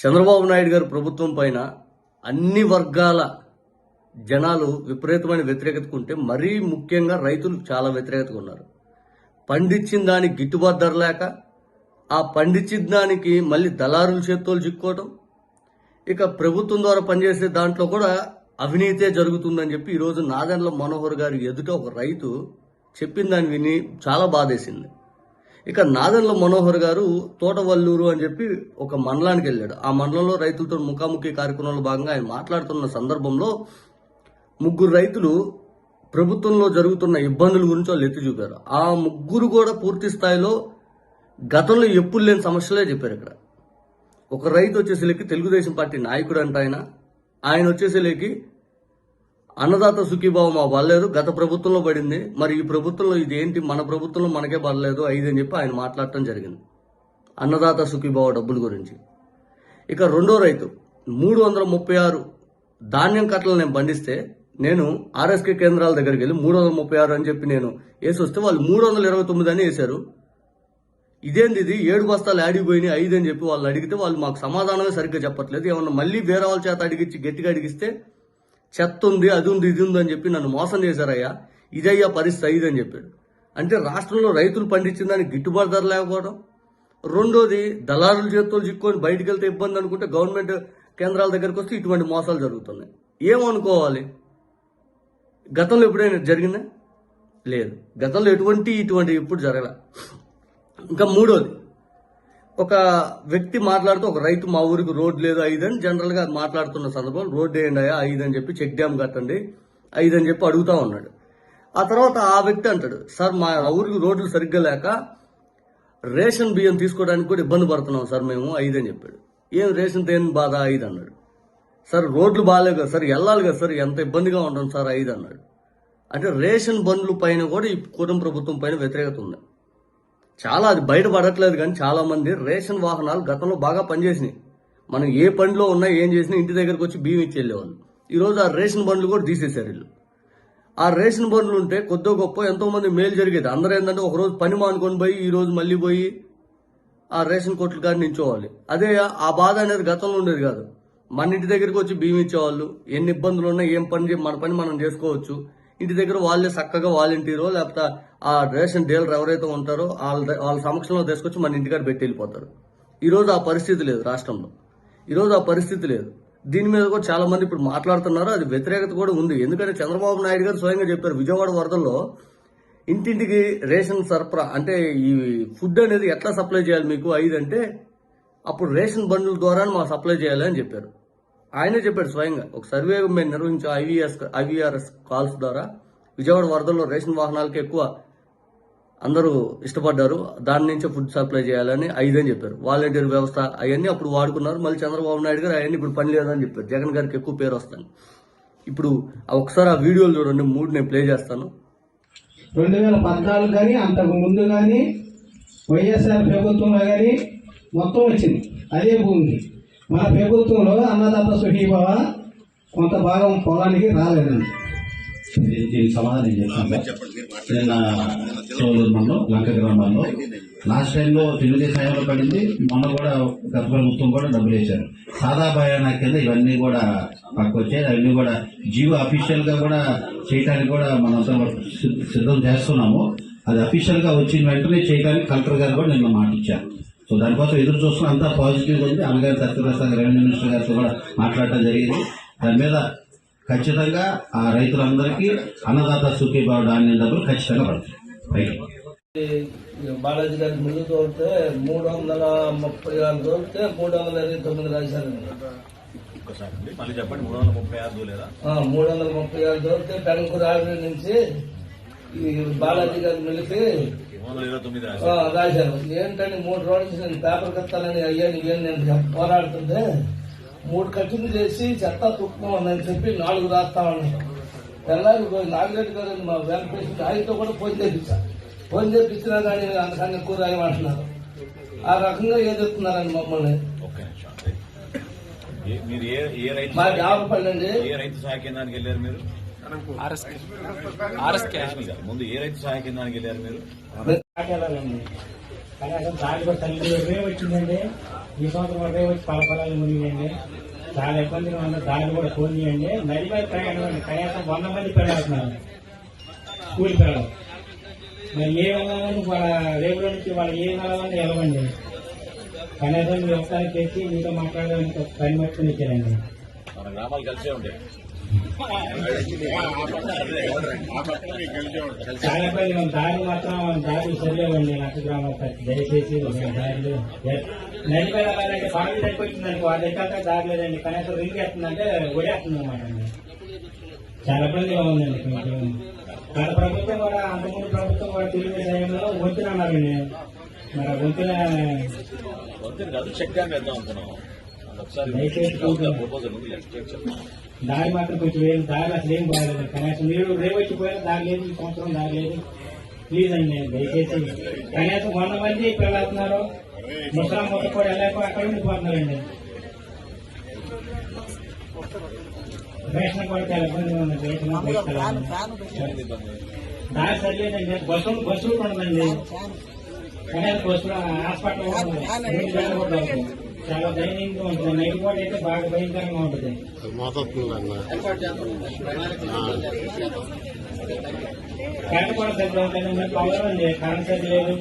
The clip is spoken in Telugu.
చంద్రబాబు నాయుడు గారు ప్రభుత్వం పైన అన్ని వర్గాల జనాలు విపరీతమైన వ్యతిరేకతకు ఉంటే మరీ ముఖ్యంగా రైతులు చాలా వ్యతిరేకతగా ఉన్నారు. పండించిన దానికి గిట్టుబాటు ధర లేక ఆ పండించిన దానికి మళ్ళీ దళారుల చేత్తోలు చిక్కోవటం ఇక ప్రభుత్వం ద్వారా పనిచేసే దాంట్లో కూడా అవినీతే జరుగుతుందని చెప్పి ఈరోజు నాదెండ్ల మనోహర్ గారి ఎదుట ఒక రైతు చెప్పిన దాన్ని విని చాలా బాధేసింది. ఇక నాదన్ల మనోహర్ గారు తోటవల్లూరు అని చెప్పి ఒక మండలానికి వెళ్ళాడు. ఆ మండలంలో రైతులతో ముఖాముఖి కార్యక్రమంలో భాగంగా ఆయన మాట్లాడుతున్న సందర్భంలో ముగ్గురు రైతులు ప్రభుత్వంలో జరుగుతున్న ఇబ్బందుల గురించి వాళ్ళు ఎత్తి చూపారు. ఆ ముగ్గురు కూడా పూర్తి స్థాయిలో గతంలో ఎప్పుడు లేని సమస్యలే చెప్పారు ఇక్కడ. ఒక రైతు వచ్చేసరికి తెలుగుదేశం పార్టీ నాయకుడు అంట ఆయన. ఆయన వచ్చేసరికి అన్నదాత సుఖీభావం మా బలలేదు గత ప్రభుత్వంలో పడింది. మరి ఈ ప్రభుత్వంలో ఇది ఏంటి మన ప్రభుత్వంలో మనకే పడలేదు. ఐదు అని చెప్పి ఆయన మాట్లాడటం జరిగింది. అన్నదాత సుఖీభావ డబ్బుల గురించి. ఇక రెండో రైతు. మూడు వందల ముప్పై ఆరు ధాన్యం కట్టలు నేను పండిస్తే నేను ఆర్ఎస్కే కేంద్రాల దగ్గరికి వెళ్ళి మూడు వందల ముప్పై ఆరు అని చెప్పి నేను వేసి వస్తే వాళ్ళు మూడు వందల ఇరవై తొమ్మిది అని వేశారు. ఇదేంది ఇది? ఏడు బస్తాలు ఆడిపోయినాయి ఐదు అని చెప్పి వాళ్ళు అడిగితే వాళ్ళు మాకు సమాధానమే సరిగ్గా చెప్పట్లేదు. ఏమన్నా మళ్ళీ వేరే వాళ్ళ చేత అడిగించి గట్టిగా అడిగిస్తే చెత్త ఉంది అది ఉంది ఇది ఉంది అని చెప్పి నన్ను మోసం చేశారయ్యా. ఇదయ్యా పరిస్థితి ఇది అని చెప్పాడు. అంటే రాష్ట్రంలో రైతులు పండించిన దానికి గిట్టుబాటు ధర లేకపోవడం. రెండోది దళారుల చేతులు చిక్కుకొని బయటికి వెళ్తే ఇబ్బంది అనుకుంటే గవర్నమెంట్ కేంద్రాల దగ్గరకు వస్తే ఇటువంటి మోసాలు జరుగుతున్నాయి. ఏమనుకోవాలి? గతంలో ఎప్పుడైనా జరిగిందా? లేదు. గతంలో ఎటువంటి ఇటువంటి ఇప్పుడు జరగల. ఇంకా మూడోది ఒక వ్యక్తి మాట్లాడుతూ ఒక రైతు మా ఊరికి రోడ్ లేదు ఐదు అని జనరల్గా మాట్లాడుతున్న సందర్భంలో రోడ్ వేయండి అయ్యా ఐదు అని చెప్పి చెక్ డ్యామ్ కట్టండి ఐదు అని చెప్పి అడుగుతా ఉన్నాడు. ఆ తర్వాత ఆ వ్యక్తి అంటాడు సార్ మా ఊరికి రోడ్లు సరిగ్గా లేక రేషన్ బియ్యం తీసుకోవడానికి కూడా ఇబ్బంది పడుతున్నాం సార్ మేము ఐదు అని చెప్పాడు. ఏం రేషన్ తేని బాధ? ఐదు అన్నాడు. సార్ రోడ్లు బాగాలేవు కదా సార్ వెళ్ళాలి కదా సార్ ఎంత ఇబ్బందిగా ఉంటుంది సార్? ఐదు అన్నాడు. అంటే రేషన్ బండ్లు పైన కూడా ఈ కూటమి ప్రభుత్వం పైన వ్యతిరేకత ఉంది. చాలా అది బయటపడట్లేదు కానీ చాలా మంది రేషన్ వాహనాలు గతంలో బాగా పనిచేసినాయి. మనం ఏ పనిలో ఉన్నా ఏం చేసినా ఇంటి దగ్గరకు వచ్చి బియ్యం ఇచ్చి వెళ్ళేవాళ్ళు. ఈరోజు ఆ రేషన్ బండ్లు కూడా తీసేశారు వీళ్ళు. ఆ రేషన్ బండ్లు ఉంటే కొద్దో గొప్ప ఎంతో మంది మేలు జరిగేది. అందరూ ఏంటంటే ఒకరోజు పని మానుకొని పోయి ఈ రోజు మళ్ళీ పోయి ఆ రేషన్ కొట్లు కానీ నించోవాలి. అదే ఆ బాధ అనేది గతంలో ఉండేది కాదు. మన ఇంటి దగ్గరికి వచ్చి బియ్యం ఇచ్చేవాళ్ళు. ఎన్ని ఇబ్బందులు ఉన్నా ఏం పని మన పని మనం చేసుకోవచ్చు. ఇంటి దగ్గర వాళ్ళే చక్కగా వాలంటీరో లేకపోతే ఆ రేషన్ డీలర్ ఎవరైతే ఉంటారో వాళ్ళ వాళ్ళ సమక్షంలో తీసుకొచ్చి మన ఇంటికాడ పెట్టి వెళ్ళిపోతారు. ఈరోజు ఆ పరిస్థితి లేదు రాష్ట్రంలో. ఈరోజు ఆ పరిస్థితి లేదు. దీని మీద కూడా చాలా మంది ఇప్పుడు మాట్లాడుతున్నారు. అది వ్యతిరేకత కూడా ఉంది. ఎందుకంటే చంద్రబాబు నాయుడు గారు స్వయంగా చెప్పారు విజయవాడ వరదల్లో ఇంటింటికి రేషన్ సరఫరా అంటే ఈ ఫుడ్ అనేది ఎట్లా సప్లై చేయాలి మీకు? ఐదు అంటే అప్పుడు రేషన్ బండ్ల ద్వారా మాకు సప్లై చేయాలి అని చెప్పారు. ఆయనే చెప్పాడు స్వయంగా ఒక సర్వే మేము నిర్వహించే ఐవీఎస్ ఐవీఆర్ఎస్ కాల్స్ ద్వారా విజయవాడ వరదల్లో రేషన్ వాహనాలకు ఎక్కువ అందరూ ఇష్టపడ్డారు. దాని నుంచే ఫుడ్ సప్లై చేయాలని ఐదని చెప్పారు. వాలంటీర్ వ్యవస్థ అవన్నీ అప్పుడు వాడుకున్నారు. మళ్ళీ చంద్రబాబు నాయుడు గారు అవన్నీ ఇప్పుడు పని లేదని చెప్పారు. జగన్ గారికి ఎక్కువ పేరు వస్తాను. ఇప్పుడు ఒకసారి ఆ వీడియోలు చూడండి. మూడు నేను ప్లే చేస్తాను. రెండు వేల పద్నాలుగు కానీ అంతకు ముందు కానీ వైఎస్ఆర్ ప్రభుత్వంలో కానీ మొత్తం వచ్చింది. అదే భూమికి మన ప్రభుత్వంలో అన్నదాత సుఖీభవ కొంత భాగం పొలానికి రాలేదండి. దీనికి సమాధానం చెప్తాను. నిన్న చోళూరు మండలం లంక గ్రామాల్లో లాస్ట్ టైంలో తెలుగుదేశం హయాంలో పడింది. మొన్న కూడా గత ప్రభుత్వం కూడా డబ్బులు వేశారు. సాదా భయానా కింద ఇవన్నీ కూడా పక్కొచ్చాయి అవన్నీ కూడా జియో అఫీషియల్గా కూడా చేయడానికి కూడా మనంతా సిద్ధం చేస్తున్నాము. అది అఫీషియల్గా వచ్చిన వెంటనే చేయడానికి కలెక్టర్ గారు కూడా నిన్న మాట ఇచ్చారు సో దానికోసం ఎదురు చూస్తున్నాం అంతా పాజిటివ్ ఉంది. అన్నగారి సత్యప్రసాద్ రెవెన్యూ మినిస్టర్ గారితో కూడా మాట్లాడటం జరిగింది. దాని మీద ఖచ్చితంగా ఆ రైతులందరికీ అన్నదాత సుఖీభావ ధాన్యం డబ్బులు ఖచ్చితంగా పడతాయి. రైట్ బాలాజీ గారి ముందు తోలితే మూడు వందల ముప్పై ఆరు తోలితే మూడు వందల ఇరవై తొమ్మిది రాశారండి. మళ్ళీ చెప్పండి మూడు వందల ముప్పై ఆరు లేదా ఆ, మూడు వందల ముప్పై ఆరు తోలితే పెంకు రాజు నుంచి ఈ బాలాజీ గారి మిలికి రాశారు ఏంటంటే మూడు రోజులు నేను పేపర్ కట్టాలని అయ్యాను ఇయ్యాను నేను పోరాడుతుంటే మూడు కట్టింది చేసి చెత్త తుక్కుమని చెప్పి నాలుగు రాస్తా ఉన్నాను తెల్లారి నాగిరెడ్డి గారు మా వెంకటేశ్వర ఆయనతో కూడా ఫోన్ చేపించా. ఫోన్ చేపించినా కానీ అంతకన్నా ఎక్కువ రాయమంటున్నారు. ఆ రకంగా ఎదుర్కొన్నారండి మమ్మల్ని. మీరు ఏ రైతు మా జాబపల్లి అండి. ఏ రైతు సహాయ కేంద్రానికి వెళ్ళారు మీరు? ముందు ఏ రైతు సహాయ కేంద్రానికి వెళ్ళారు మీరు? కానీ అసలు దారి కూడా తల్లి వచ్చిందండి. ఈ సంవత్సరం కూడా వచ్చి పలపలాలు మునిగండి చాలా ఇబ్బందిగా ఉంది. దారి కూడా పోనీయండి నది మీద ప్రయాణం కనీసం వంద మంది పెరుగుతున్నారు స్కూల్ పిల్లలు. మరి ఏ వెళ్ళాలని వాళ్ళ రేపు నుంచి వాళ్ళ ఏ వెళ్ళాలని వెళ్ళవండి కనీసం మీరు ఒకసారి చేసి మీతో మాట్లాడడానికి పని పట్టుకుని ఇచ్చారండి మన గ్రామాలు కలిసే ఉంటాయి ఇబ్బంది ఉంది. దారి మాత్రం దారి సరిలేవండి నాకు గ్రామం దయచేసి దారిలో నది మీద వెళ్ళాలంటే బాగా దగ్గరికి వచ్చిందండి వాళ్ళ దగ్గర దారి లేదండి కనీసం రింగ్ వేస్తుందంటే ఒడేస్తుంది అనమాట అండి చాలా ఇబ్బందిగా ఉందండి కొంచెం గత ప్రభుత్వం కూడా అంతకుముందు ప్రభుత్వం కూడా తిరిగి టైంలో వంతున అన్నారండి మరి వంతున వంతెన కాదు చెక్ డ్యామ్ వేద్దాం అనుకున్నాం ఒకసారి. ప్రపోజల్ ఉంది దారి మాత్రం కొంచెం ఏం దారి అసలు ఏం బాగాలేదు. కనీసం మీరు రేపు వచ్చిపోయినా దారి లేదు ఈ సంవత్సరం దారి లేదు. ప్లీజ్ అండి నేను దయచేసి కనీసం వంద మంది ఇప్పుడు వెళ్తున్నారు ముసలా మొత్త కూడా వెళ్ళాక అక్కడ ఉండిపోతున్నారండి. రేషన్ కూడా చాలా ఇబ్బందిగా ఉంది. రేషన్ దారి సరిలేదండి. బస్సు బస్సులు కూడా ఉండదండి. కనీసం బస్సు హాస్పిటల్ చాలా దయనీయంగా ఉంటుంది. నైట్ పూట అయితే బాగా భయంకరంగా ఉంటుంది. కరెంట్ కూడా సరిగ్గా ఉంటుంది. పవర్ ఉంది. కరెంట్ సరి లేదు.